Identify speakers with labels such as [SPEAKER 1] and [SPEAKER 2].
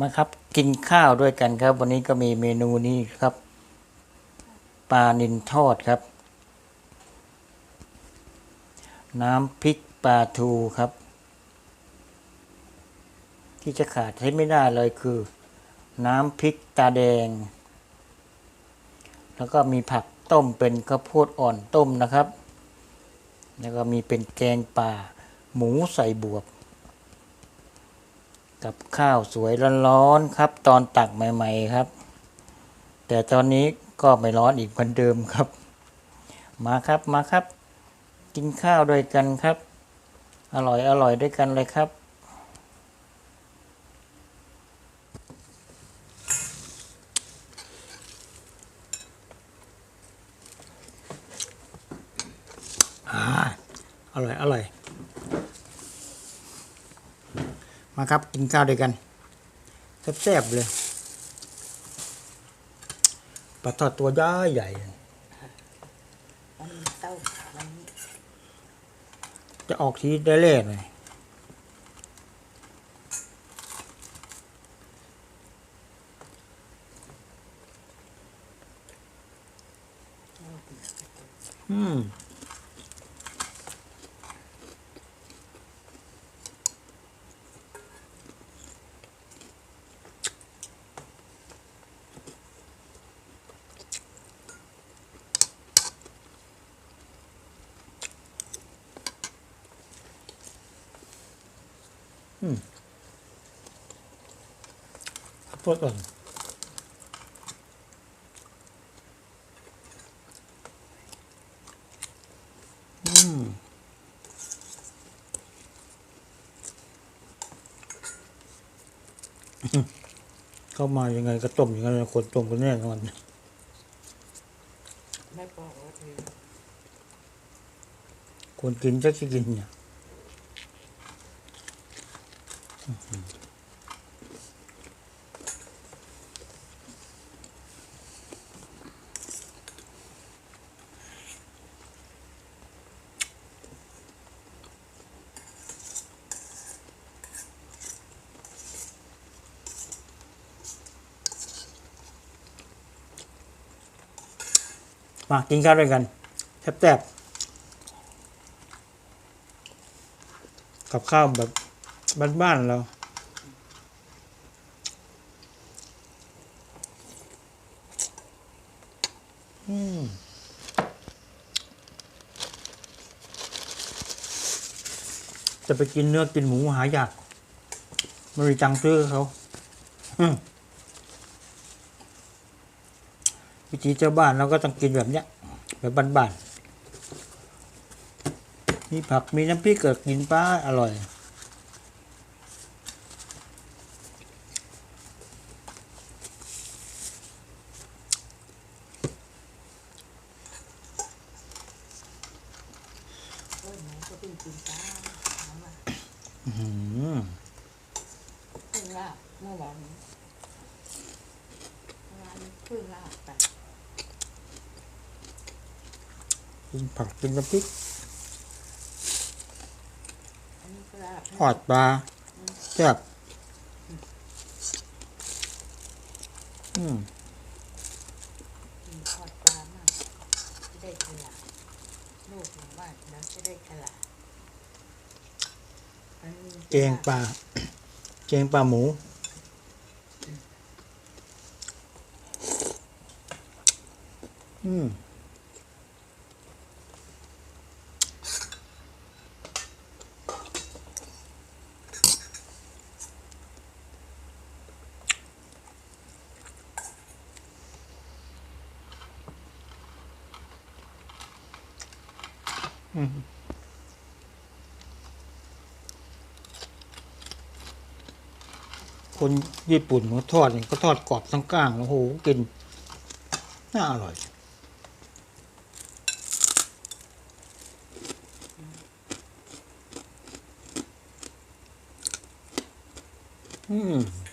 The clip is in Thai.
[SPEAKER 1] มาครับกินข้าวด้วยกันครับ วันนี้ก็มีเมนูนี้ครับปลานินทอดครับ น้ำพริกปลาทูครับ ที่จะขาดให้ไม่ได้เลยคือ น้ำพริกตาแดง แล้วก็มีผักต้มเป็นข้าวโพดอ่อนต้มนะครับ แล้วก็มีเป็นแกงป่าหมูใส่บวบ กับข้าวสวยร้อนๆครับ ตอนตักใหม่ ๆครับ แต่ตอนนี้ก็ไม่ร้อนอีกเหมือนเดิมครับ มาครับมาครับ กินข้าวด้วยกันครับ อร่อยอร่อยด้วยกันเลยครับอ่าอร่อย อร่อย มาครับกินข้าวด้วยกันแซ่บๆเลยปลาทอดตัวย้ายใหญ่จะออกทีได้เล่หน่อยอืม ข้าวโพดอ่อนอืมเข้ามายังไงก็ต้มอย่างนั้นนะคนต้มก็แน่นอน
[SPEAKER 2] ไม่บอกว่าเออ
[SPEAKER 1] คนกินจะจะกินเนี่ย มากินข้าวด้วยกันแซ่บๆกับข้าวแบบ บ้านๆเราอืมจะไปกินเนื้อกินหมูหายากไม่มีตังค์ซื้อเขาวิธีเจ้าบ้านเราก็ต้องกินแบบเนี้ย แบบบ้านๆมีผักมีน้ำพริกเกิดกินป้าอร่อย
[SPEAKER 2] เออหนูก็เพิ่งกินจ้าถามว่า
[SPEAKER 1] อื้อหือ
[SPEAKER 2] เพิ่งลาบเมื่อวานนี้เมื่อวานนี้เพิ่งลาบไป
[SPEAKER 1] กินผักกินน้ำพริก
[SPEAKER 2] อันนี้ก็ลาบ
[SPEAKER 1] ทอดปลาแซ่บอืม
[SPEAKER 2] กินทอดปลามากจะได้ขยะลูกหนูว่าแล้วจะได้ขยะอันนี้
[SPEAKER 1] แกงปลา แกงปลาหมู อืมอืม คนญี่ปุ่นเขาทอดเนี่ยเขาทอดกรอบทั้งก้างโอ้โหกิน น่าอร่อย อืม